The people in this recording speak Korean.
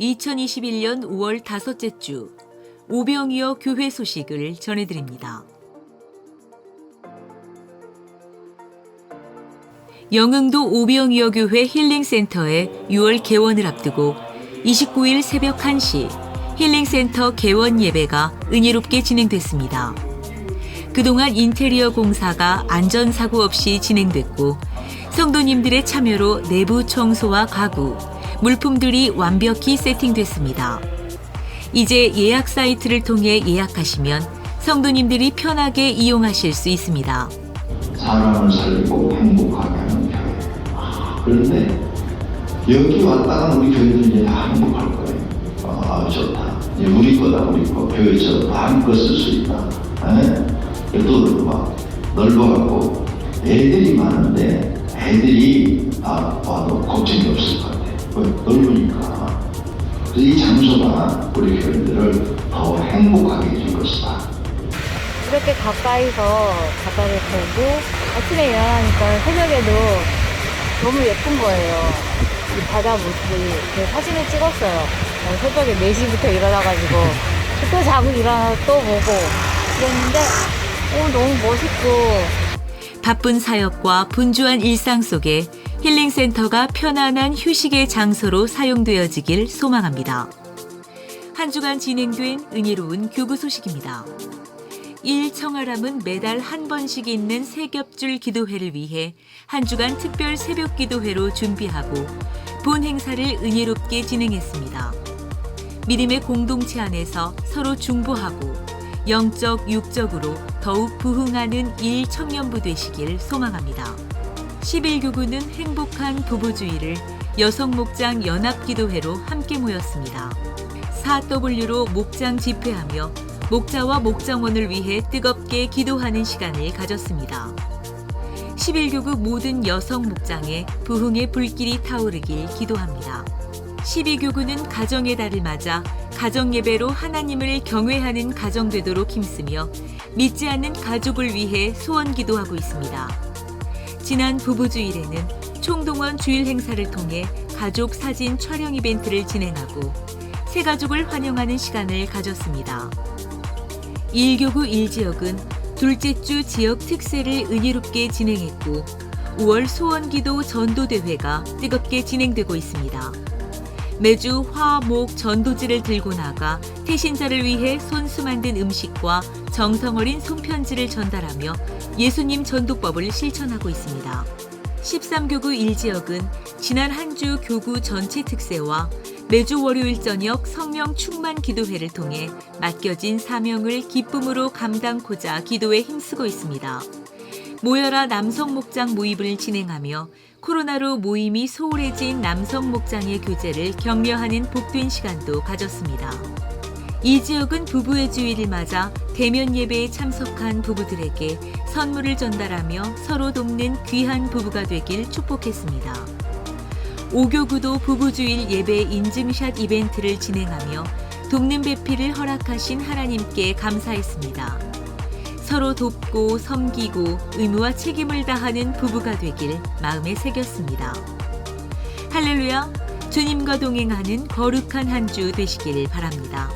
2021년 5월 다섯째 주 오병이어 교회 소식을 전해드립니다. 영흥도 오병이어 교회 힐링센터의 6월 개원을 앞두고 29일 새벽 1시 힐링센터 개원 예배가 은혜롭게 진행됐습니다. 그동안 인테리어 공사가 안전사고 없이 진행됐고 성도님들의 참여로 내부 청소와 가구, 물품들이 완벽히 세팅됐습니다. 이제 예약 사이트를 통해 예약하시면 성도님들이 편하게 이용하실 수 있습니다. 사람을 살리고 행복하게 하는 교회. 아, 그런데 여기 왔다가 우리 교회들 이제 다 행복할 거예요. 아 좋다. 우리 거다 우리 거. 교회처럼 마음껏 쓸 수 있다. 예? 또막 넓어갖고 애들이 많은데 애들이 아, 와도 걱정이 없을 것 같아. 왜? 넓으니까. 그래서 이 장소가 우리 교회들을 더 행복하게 해줄 것이다. 이렇게 가까이서 바다를 보고 아침에 일어나니까 새벽에도 너무 예쁜 거예요. 이 바다 모습이 그 사진을 찍었어요. 어, 새벽에 4시부터 일어나가지고 또 자고 일어나서 또 보고 그랬는데 오, 너무 멋있고 바쁜 사역과 분주한 일상 속에 힐링센터가 편안한 휴식의 장소로 사용되어지길 소망합니다. 한 주간 진행된 은혜로운 교구 소식입니다. 1 청아람은 매달 한 번씩 있는 세겹줄 기도회를 위해 한 주간 특별 새벽 기도회로 준비하고 본 행사를 은혜롭게 진행했습니다. 믿음의 공동체 안에서 서로 중보하고 영적, 육적으로 더욱 부흥하는 일 청년부 되시길 소망합니다. 11교구는 행복한 부부주의를 여성 목장 연합기도회로 함께 모였습니다. 4W로 목장 집회하며 목자와 목장원을 위해 뜨겁게 기도하는 시간을 가졌습니다. 11교구 모든 여성 목장에 부흥의 불길이 타오르길 기도합니다. 12교구는 가정의 달을 맞아 가정 예배로 하나님을 경외하는 가정 되도록 힘쓰며 믿지 않는 가족을 위해 소원 기도하고 있습니다. 지난 부부주일에는 총동원 주일 행사를 통해 가족 사진 촬영 이벤트를 진행하고 새 가족을 환영하는 시간을 가졌습니다. 1교구 1지역은 둘째 주 지역 특세를 은혜롭게 진행했고 5월 소원기도 전도대회가 뜨겁게 진행되고 있습니다. 매주 화, 목, 전도지를 들고 나가 태신자를 위해 손수 만든 음식과 정성 어린 손편지를 전달하며 예수님 전도법을 실천하고 있습니다. 13교구 1지역은 지난 한 주 교구 전체 특세와 매주 월요일 저녁 성령 충만 기도회를 통해 맡겨진 사명을 기쁨으로 감당코자 기도에 힘쓰고 있습니다. 모여라 남성 목장 모임을 진행하며 코로나로 모임이 소홀해진 남성 목장의 교제를 격려하는 복된 시간도 가졌습니다. 이 지역은 부부의 주일을 맞아 대면 예배에 참석한 부부들에게 선물을 전달하며 서로 돕는 귀한 부부가 되길 축복했습니다. 오교구도 부부주일 예배 인증샷 이벤트를 진행하며 돕는 배필을 허락하신 하나님께 감사했습니다. 서로 돕고 섬기고 의무와 책임을 다하는 부부가 되길 마음에 새겼습니다. 할렐루야! 주님과 동행하는 거룩한 한 주 되시길 바랍니다.